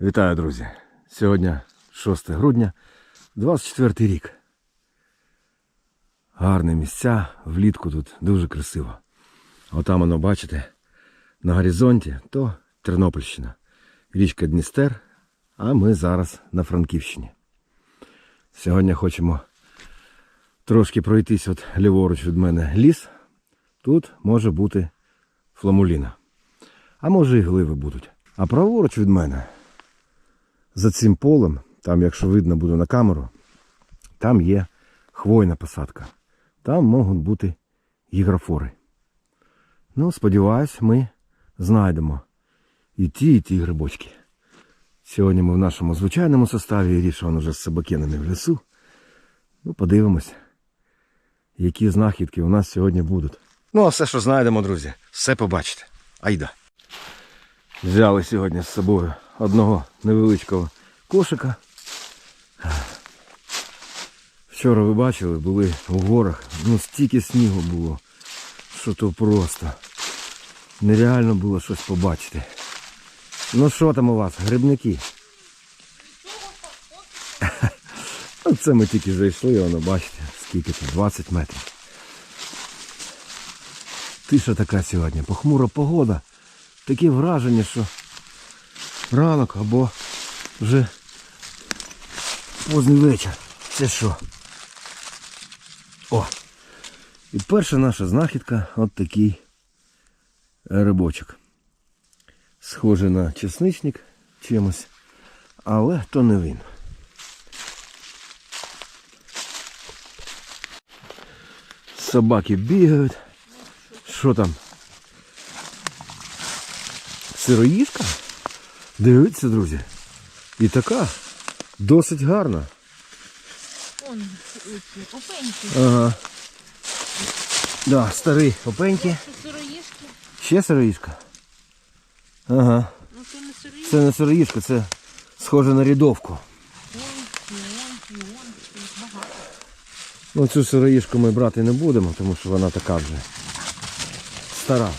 Вітаю, друзі! Сьогодні 6 грудня, 24 рік. Гарні місця, влітку тут дуже красиво. Отам воно, бачите, на горизонті то Тернопільщина, річка Дністер, а ми зараз на Франківщині. Сьогодні хочемо трошки пройтись от ліворуч від мене ліс. Тут може бути фламуліна. А може і гливи будуть. А праворуч від мене за цим полем, там, якщо видно буде на камеру, там є хвойна посадка. Там можуть бути гігрофори. Ну, сподіваюсь, ми знайдемо і ті, і ті грибочки. Сьогодні ми в нашому звичайному составі рішимо вже з собакенами в лісу. Ну, подивимось, які знахідки у нас сьогодні будуть. Ну, а все, що знайдемо, друзі, все побачите. Айда. Взяли сьогодні з собою одного невеличкого кошика. Вчора ви бачили, були у горах, ну стільки снігу було, що то просто нереально було щось побачити. Ну що там у вас, грибники? Оце ми тільки зайшли, воно бачите, скільки тут, 20 метрів. Тиша така сьогодні, похмура погода. Таке враження, що ранок або вже поздній вечір. Це що? О! І перша наша знахідка от такий рибочок. Схожий на чесничник чимось, але то не він. Собаки бігають. Що там? Сироїшка? Дивіться, друзі. І така досить гарна. Он опеньки, Ага. Да, старий опеньки. сироїшки. Ще сироїшка. Ага. Ну це не сироїшки. Це не сироїшка, це схоже на багато. Ну цю сироїшку ми брати не будемо, тому що вона така вже стара.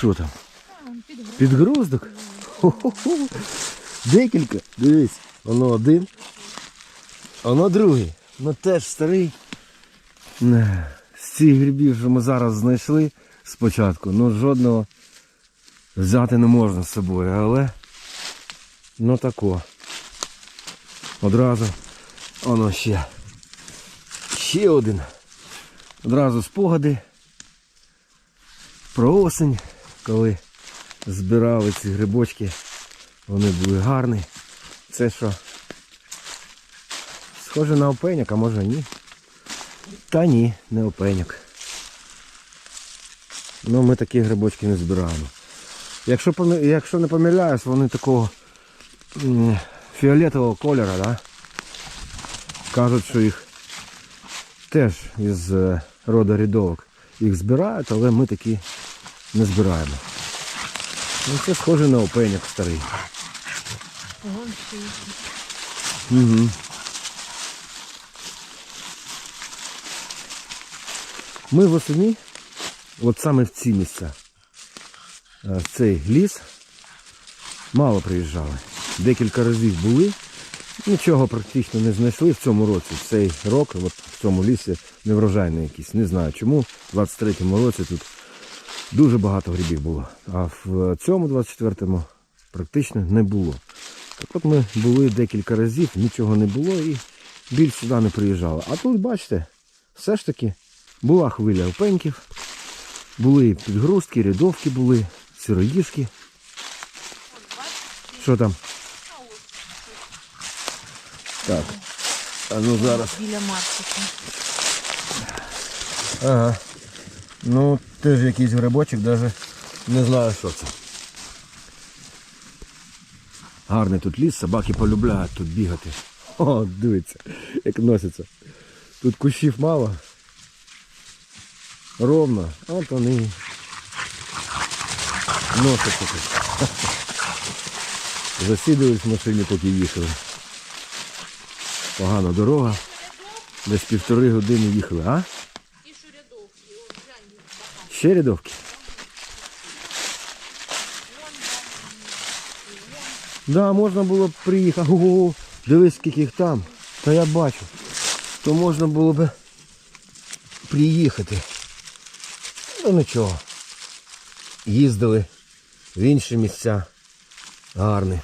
Що там? Підгруздок? Декілька. Дивись, воно один. Воно другий. Ну теж старий. З цих грибів, що ми зараз знайшли спочатку, ну жодного взяти не можна з собою, але ну тако. Одразу воно ще. Ще один. Одразу спогади про осінь, коли збирали ці грибочки. Вони були гарні. Це що? Схоже на опеняк, а може ні. Та ні, не опеняк. Ну ми такі грибочки не збираємо. Якщо, якщо не помиляюсь, вони такого фіолетового кольору, да? Кажуть, що їх теж із е, роду рядовок їх збирають, але ми такі не збираємо. Ну, це схоже на опеняк старий. Угу. Ми восені, от саме в ці місця, е, в цей ліс, мало приїжджали. Декілька разів були, нічого практично не знайшли в цьому році. в Цей рок от в цьому лісі неврожайний якийсь. Не знаю чому. В 23-му році тут дуже багато грибів було. А в цьому 24-му практично не було. Так от ми були декілька разів, нічого не було і більш сюди не приїжджали. А тут, бачите, все ж таки була хвиля опеньків, були підгрузки, рядовки були, сироїшки. Що там? Так. А ну зараз. Біля маркету. Ага. Ну, теж якийсь грибочок, навіть не знаю, що це. Гарний тут ліс, собаки полюбляють тут бігати. О, дивіться, як носиться. Тут кущів мало. Ровно. От вони носяться тут. Засідались в машині, поки їхали. Погана дорога. Десь півтори години їхали, а? Ще рядовки. Да, можна було б приїхати. Ого, дивись скільки їх там. Та я бачу. То можна було б приїхати. Ну нічого. Їздили в інші місця. Гарні.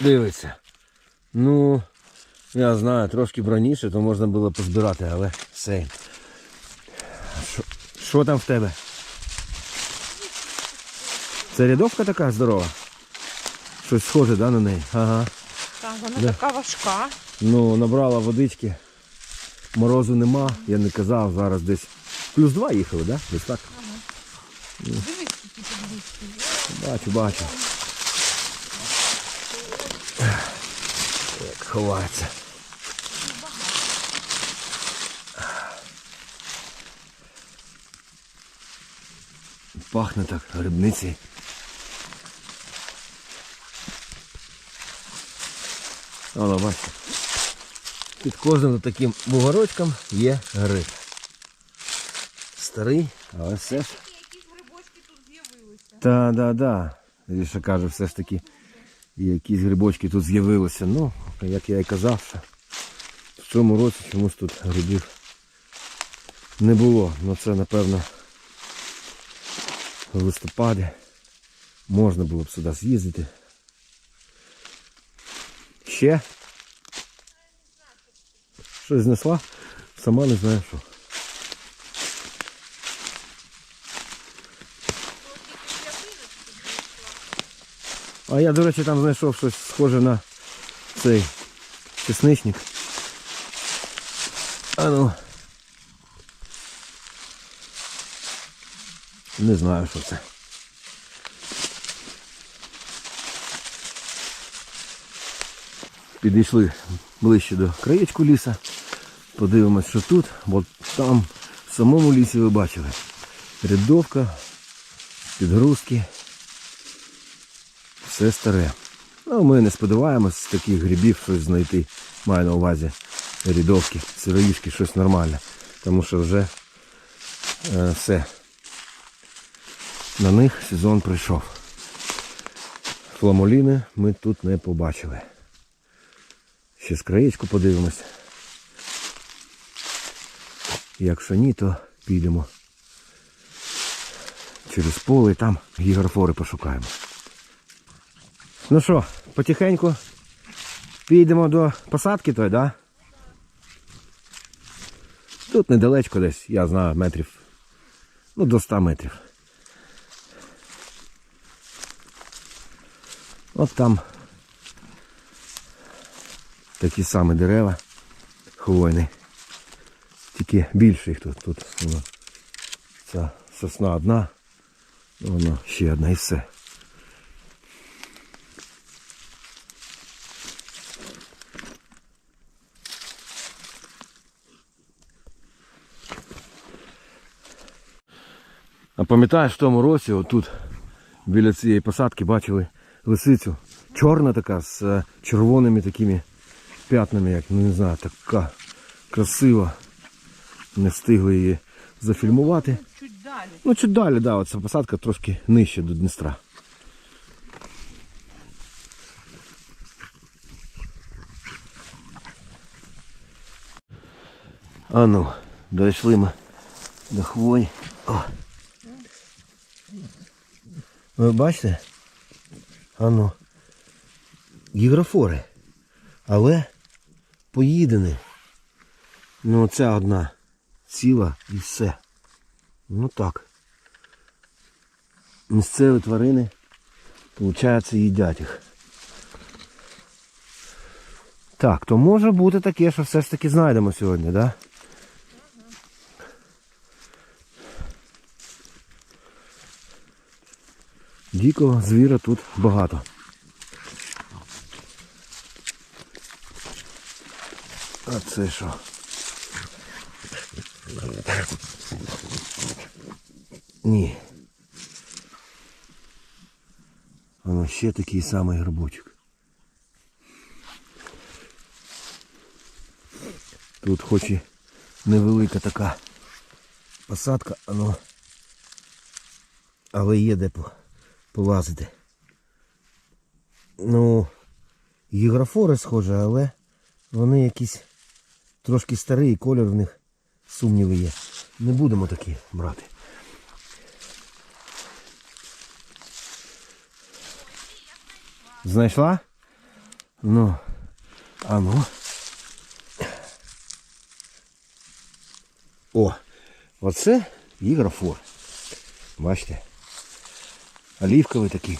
Дивиться. Ну я знаю, трошки б раніше, то можна було позбирати, але все. Що- Що там в тебе? Це рядовка така здорова? Щось схоже, да, на неї? Ага. Так, вона Да. така важка. Ну, набрала водички. Морозу нема, я не казав, зараз десь. Плюс два їхали, да? Десь так? Дивись, скільки тут. Бачу, бачу. Як ховається. Пахне так грибниці. Воно, бачите. Під кожним таким бугорочком є гриб. Старий, але все ж Якісь грибочки тут з'явилися. та, да, да. Ріша каже, все ж таки якісь грибочки тут з'явилися. Ну, як я і казав, що в цьому році чомусь тут грибів не було. Ну це напевно в листопаді можна було б сюди з'їздити. Ще? Щось знесла? Сама не знаю що. А я, до речі, там знайшов щось схоже на цей чесничник. А ну. Не знаю, що це. Підійшли ближче до краєчку ліса. Подивимось, що тут, бо там в самому лісі ви бачили. Рядовка, підгрузки все старе. Ну, ми не сподіваємось з таких грибів щось знайти. Маю на увазі рядовки, сироїшки, щось нормальне. Тому що вже е, все. На них сезон прийшов. Фламоліни ми тут не побачили. Ще з краєчку подивимось. Якщо ні, то підемо через поле і там гігрофори пошукаємо. Ну що, потихеньку підемо до посадки той, да? Тут недалечко десь, я знаю, метрів. Ну, до 100 метрів. От там такі самі дерева хвойні. Тільки більше їх тут. Тут воно, ця сосна одна, воно ще одна і все. А пам'ятаєш, в тому році отут біля цієї посадки бачили лисицю. Чорна така з е, червоними такими п'ятнами, як ну не знаю, така красива. Не встигли її зафільмувати. Чуть далі. Ну, чуть далі, да, оця посадка трошки нижче до Дністра. А ну, дійшли ми до хвої. О. Ви бачите? А ну. Гігрофори. Але поїдені. Ну, ця одна ціла і все. Ну так. Місцеві тварини, виходить, їдять їх. Так, то може бути таке, що все ж таки знайдемо сьогодні, так? Да? Дикого звіра тут багато. А це що? Ні. Воно ще такий самий грибочок. Тут хоч і невелика така посадка, але але є де по- полазити. Ну, гіграфори схожі, але вони якісь трошки старі, і колір в них сумніви є. Не будемо такі брати. Знайшла? Ну, а ну. О, оце гіграфор. Бачите? Олівковий такий.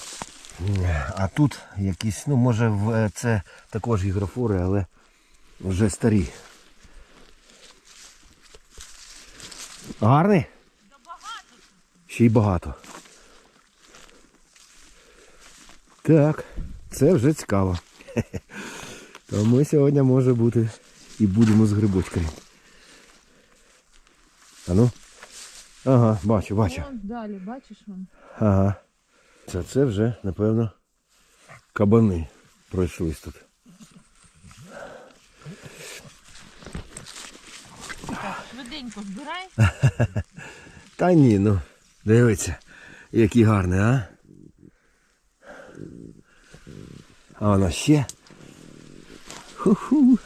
А тут якісь, ну може е, це також гіграфори, але вже старі. Гарний? Ще й багато. Так, це вже цікаво. То ми сьогодні може бути і будемо з грибочками. А ну? Ага, бачу, бачу. Вон далі, бачиш вон. Ага. Це, це вже, напевно, кабани пройшлись тут. Швиденько збирай. Та ні, ну, дивіться, який гарний, а? А вона ще. Ху-ху.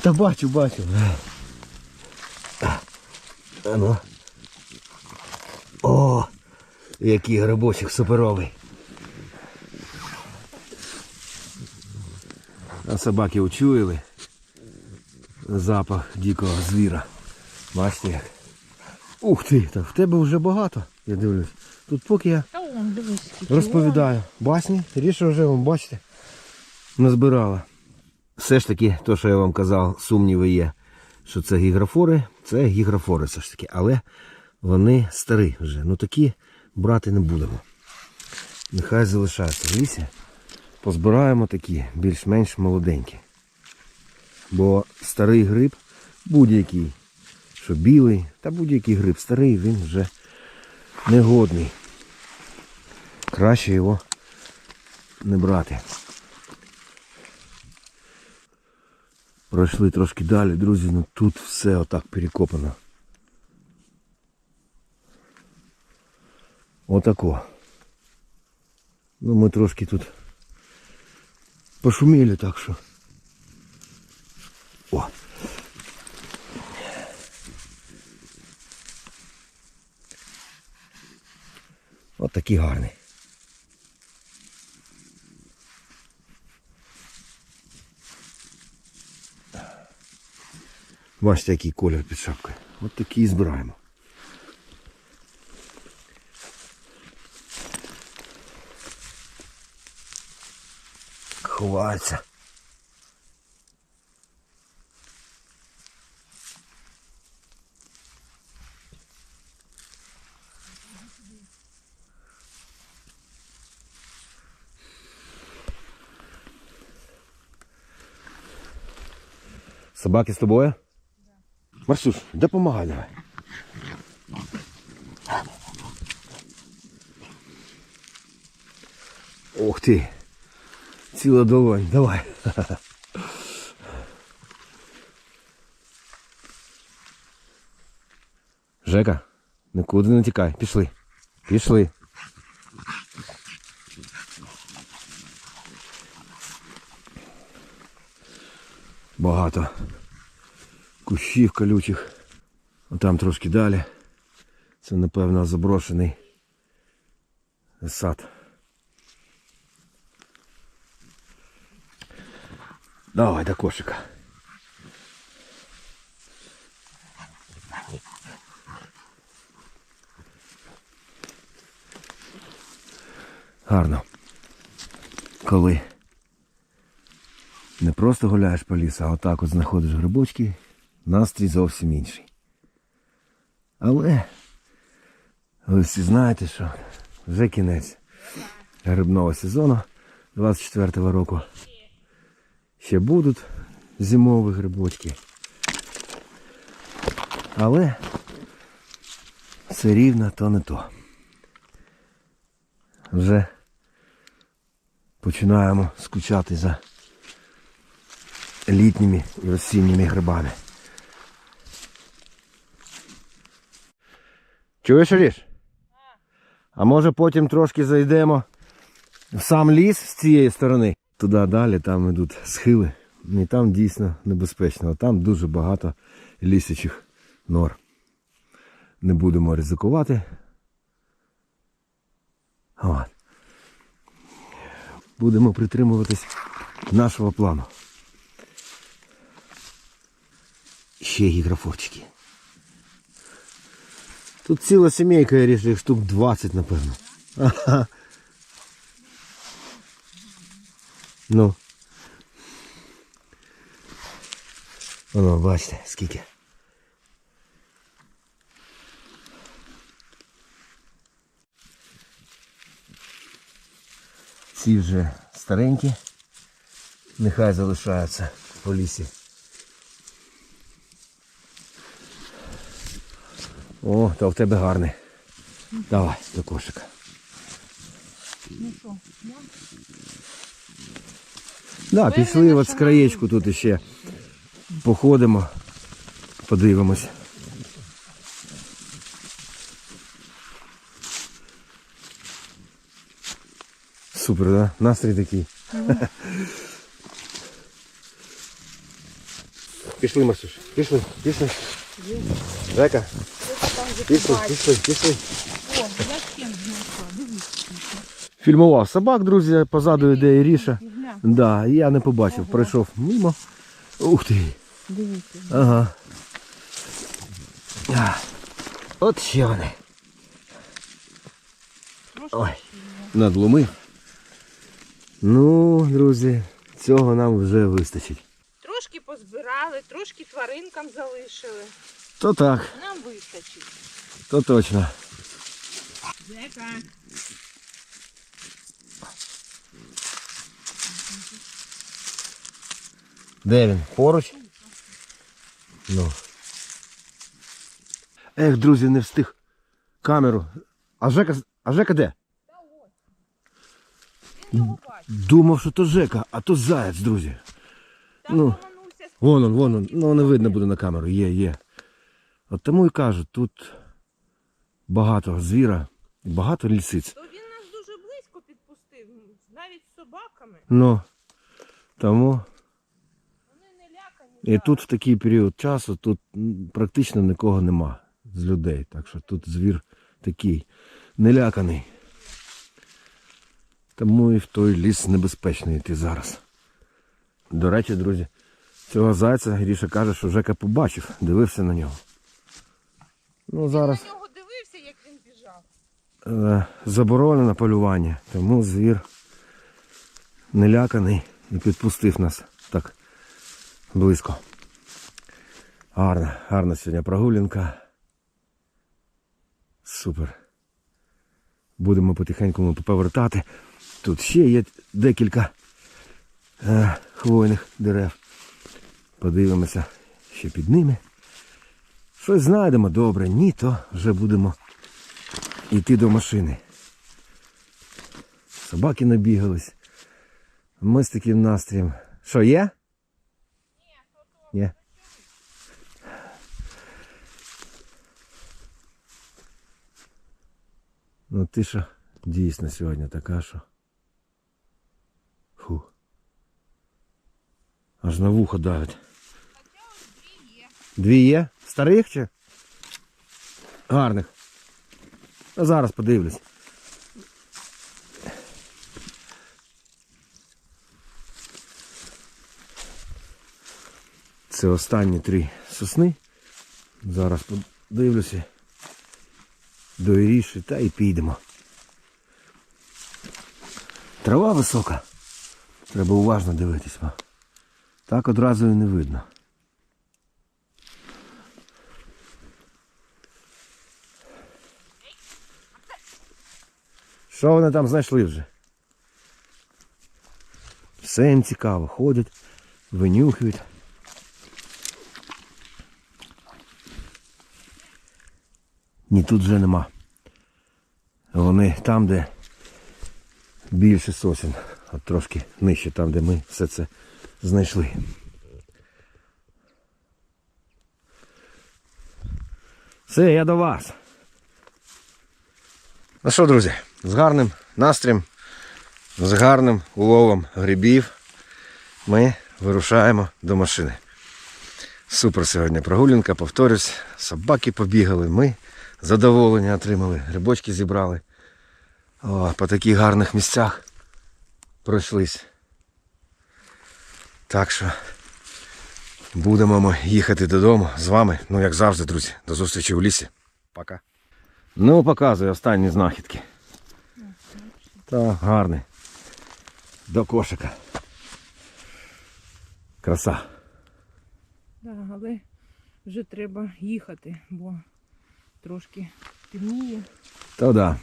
Та бачу, бачу. А ну. О, який грибочок суперовий. А собаки учуяли запах дикого звіра. Бачите як? Ух ти, та в тебе вже багато, я дивлюсь. Тут поки я розповідаю. Басні, ріше вже вам бачите. Назбирала. Все ж таки, то, що я вам казав, сумніви є, що це гіграфори, це гіграфори все ж таки, але вони старі вже. Ну такі брати не будемо. Нехай залишаються в лісі. Позбираємо такі, більш-менш молоденькі. Бо старий гриб будь-який, що білий, та будь-який гриб старий, він вже негодний. Краще його не брати. Пройшли трошки далі, друзі, ну тут все отак перекопано. Отако. Ну ми трошки тут пошуміли так що. О. От такий гарний. Бачите, який колір під шапкою. От такий і збираємо. Ховається. Собаки з тобою? Марсюш, допомагай давай. Ух ти. Ціла долонь, давай. Жека, нікуди не тікай. Пішли. Пішли. Багато кущів колючих. Там трошки далі. Це, напевно, заброшений сад. Давай до кошика. Гарно. Коли не просто гуляєш по лісу, а отак от знаходиш грибочки, настрій зовсім інший. Але ви всі знаєте, що вже кінець грибного сезону 24-го року. Ще будуть зимові грибочки. Але все рівно то не то. Вже починаємо скучати за літніми і осінніми грибами. Чуєш, Оліш? А може потім трошки зайдемо в сам ліс з цієї сторони. Туди далі, там йдуть схили. І там дійсно небезпечно. Там дуже багато лісячих нор. Не будемо ризикувати. От. Будемо притримуватись нашого плану. Ще гіграфорчики. Тут ціла сімейка, я рішу, штук 20, напевно. Ага. Ну. Воно, бачите, скільки. Ці вже старенькі. Нехай залишаються по лісі. О, то в тебе гарний. Давай, до кошика. Ну що, Да, пішли от з краєчку тут іще походимо, подивимось. Супер, да? Настрій такий. Пішли, Марсуш, пішли, пішли. Жека, пішли, пішли, пішли. О, я кем знайшла, дивись. Фільмував собак, друзі, позаду йде Іріша. Да, я не побачив, пройшов мимо. Ух ти. дивіться. Ага. А, От ще вони. Ой, надломив. Ну, друзі, цього нам вже вистачить. Трошки позбирали, трошки тваринкам залишили. То так, Нам вистачить. то точно. Жека. Де він? Поруч? Ну. Ех, друзі, не встиг камеру. А Жека, а Жека де? Думав, що то Жека, а то заяць, друзі. Ну. Вон он, вон он. Ну не видно буде на камеру. Є, є. От тому і кажу, тут багато звіра, і багато лісиць. То він нас дуже близько підпустив, навіть з собаками. Ну, тому і тут в такий період часу тут практично нікого нема з людей. Так що тут звір такий неляканий. Тому і в той ліс небезпечно йти зараз. До речі, друзі, цього зайця Гріша каже, що Жека побачив, дивився на нього. Ну, зараз. На нього дивився, як він біжав. е, заборонено полювання, тому звір неляканий і підпустив нас так близько. Гарна, гарна сьогодні прогулянка. Супер. Будемо потихеньку повертати. Тут ще є декілька е, хвойних дерев. Подивимося ще під ними. Щось знайдемо добре, ні, то вже будемо йти до машини. Собаки набігались. Ми з таким настроєм. Що є? Ні. Ну тиша дійсно сьогодні така, що. Фу. Аж на вухо давить. Дві є? Старих чи? Гарних. А зараз подивлюсь. Це останні три сосни. Зараз подивлюся до Іріші та і підемо. Трава висока. Треба уважно дивитись. Так одразу і не видно. Що вони там знайшли вже? Все їм цікаво. Ходять, винюхують. Ні, тут вже нема. Вони там, де більше сосен, от трошки нижче, там, де ми все це знайшли. Все, я до вас. Ну що, друзі, з гарним настроєм, з гарним уловом грибів ми вирушаємо до машини. Супер сьогодні прогулянка, повторюсь, собаки побігали, ми задоволення отримали, грибочки зібрали. О, по таких гарних місцях пройшлись. Так що будемо ми їхати додому з вами. Ну, як завжди, друзі. До зустрічі в лісі. Пока. Ну, показую останні знахідки. Так, гарний. До кошика. Краса. Да, але вже треба їхати, бо трошки темніє. Та да.